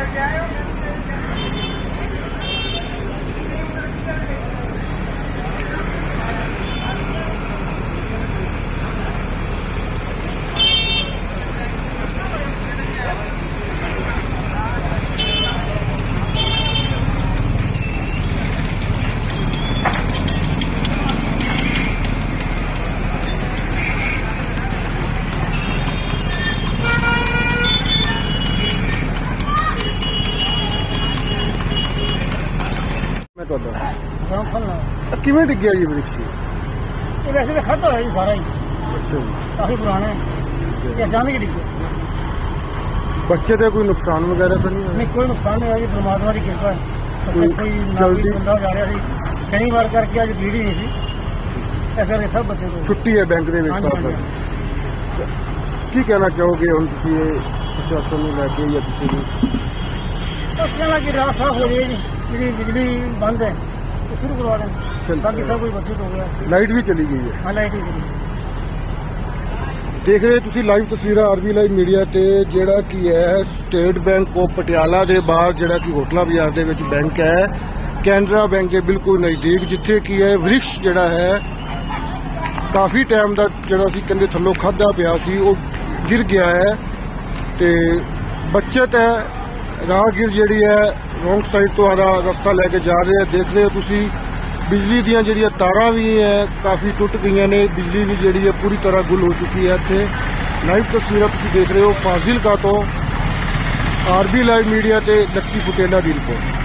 Sergio. ਇਹ ਕਿਵੇਂ ਡਿੱਗਿਆ ਜੀ ਵ੍ਰਿਕਸ਼ ਇਹ ਵੈਸੇ ਤਾਂ ਖੜਾ ਹੋਇਆ ਜੀ ਸਾਰਾ ਹੀ। ਅੱਛਾ ਜੀ। ਕਾਫੀ ਪੁਰਾਣਾ ਹੈ। ਇਹ ਅਚਾਨਕ ਡਿੱਗਿਆ। ਬੱਚੇ ਤੇ ਕੋਈ ਨੁਕਸਾਨ ਵਗੈਰਾ ਤਾਂ ਨਹੀਂ ਹੋਇਆ? ਨਹੀਂ ਕੋਈ ਨੁਕਸਾਨ ਨਹੀਂ ਹੋਇਆ ਜੀ। ਪ੍ਰਮਾਤਮਾ ਦੀ ਕਿਰਪਾ ਹੈ। ਕੋਈ ਬੱਚੇ ਕੋਈ ਜਲਦੀ- ਬੰਦਾ ਜਾ ਰਿਹਾ ਸੀ। ਸ਼ਨੀਵਾਰ ਕਰਕੇ ਅੱਜ ਭੀੜ ਹੀ ਨਹੀਂ ਸੀ। ਇਸ ਕਰਕੇ ਸਭ ਬੱਚੇ ਤੋਂ ਛੁੱਟੀ ਹੈ ਬੈਂਕ ਦੇ ਵਿੱਚ ਹਾਂਜੀ, ਤਾਂ। ਕੀ ਕਹਿਣਾ ਚਾਹੋਗੇ ਹੁਣ ਤੁਸੀਂ ਇਹ ਪ੍ਰਸ਼ਾਸਨ ਨੂੰ ਲੈ ਕੇ ਜਾਂ ਕਿਸੇ ਨੂੰ? ਬਸ ਕਹਿਣਾ ਕਿ ਰਾਤ ਸਾਫ਼ ਹੋ ਜੀ ਜਿਹੜੀ ਬਿਜਲੀ ਬੰਦ ਹੈ ਉਹ ਸ਼ੁਰੂ ਕਰਵਾ ਦੇਣ। ਚਲ- ਬਾਕੀ ਸਭ ਕੁਝ ਬੱਚੇ ਹੋ ਗਿਆ। ਲਾਈਟ ਵੀ ਚਲੀ ਗਈ ਹੈ। ਹੀ ਕਰੀ ਦੇਖ ਰਹੇ ਤੁਸੀਂ ਲਾਈਵ ਤਸਵੀਰਾਂ ਆਰਬੀ ਲਾਈਵ ਮੀਡੀਆ ਤੇ ਜਿਹੜਾ ਕੀ ਹੈ ਸਟੇਟ ਬੈਂਕ ਆਫ ਪਟਿਆਲਾ ਦੇ ਬਾਹਰ ਜਿਹੜਾ ਕਿ ਹੋਟਲਾ ਬਾਜ਼ਾਰ ਦੇ ਵਿੱਚ ਬੈਂਕ ਹੈ। ਕੈਨਰਾ ਬੈਂਕ ਦੇ ਬਿਲਕੁਲ ਨਜ਼ਦੀਕ ਜਿੱਥੇ ਕੀ ਹੈ ਵ੍ਰਿਕਸ਼ ਜਿਹੜਾ ਹੈ ਕਾਫੀ ਟਾਈਮ ਦਾ ਜਿਹੜਾ ਸੀ ਕਹਿੰਦੇ ਥੱਲੋਂ ਖਾਦਾ ਪਿਆ ਸੀ ਉਹ ਗਿਰ ਗਿਆ ਹੈ। ਤੇ ਬਚਤ ਹੈ ਰਾਹਗੀਰ ਜਿਹੜੀ ਹੈ, ਰੋਂਗ ਸਾਈਡ ਤੋਂ ਆਦਾ ਰਸਤਾ ਲੈ ਕੇ ਜਾ ਰਹੇ ਦੇਖ ਰਹੇ ਹੋ ਤੁਸੀਂ, ਬਿਜਲੀ ਦੀਆਂ ਜਿਹੜੀਆਂ ਤਾਰਾਂ ਵੀ ਹੈ, ਕਾਫੀ ਟੁੱਟ ਗਈਆਂ ਨੇ। ਬਿਜਲੀ ਵੀ ਜਿਹੜੀ ਹੈ, ਪੂਰੀ ਤਰ੍ਹਾਂ ਗੁੱਲ ਹੋ ਚੁੱਕੀ ਹੈ ਇੱਥੇ। ਲਾਈਵ ਤਸਵੀਰਾਂ ਤੁਸੀਂ ਦੇਖ ਰਹੇ ਹੋ, ਫਾਜ਼ਿਲਕਾ ਤੋਂ ਆਰਬੀ ਲਾਈਵ ਮੀਡੀਆ ਤੇ ਲੱਕੀ ਫੁਟੇਲਾ ਦੀ ਰਿਪੋਰਟ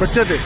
ਬੱਚੇ ਤੇ।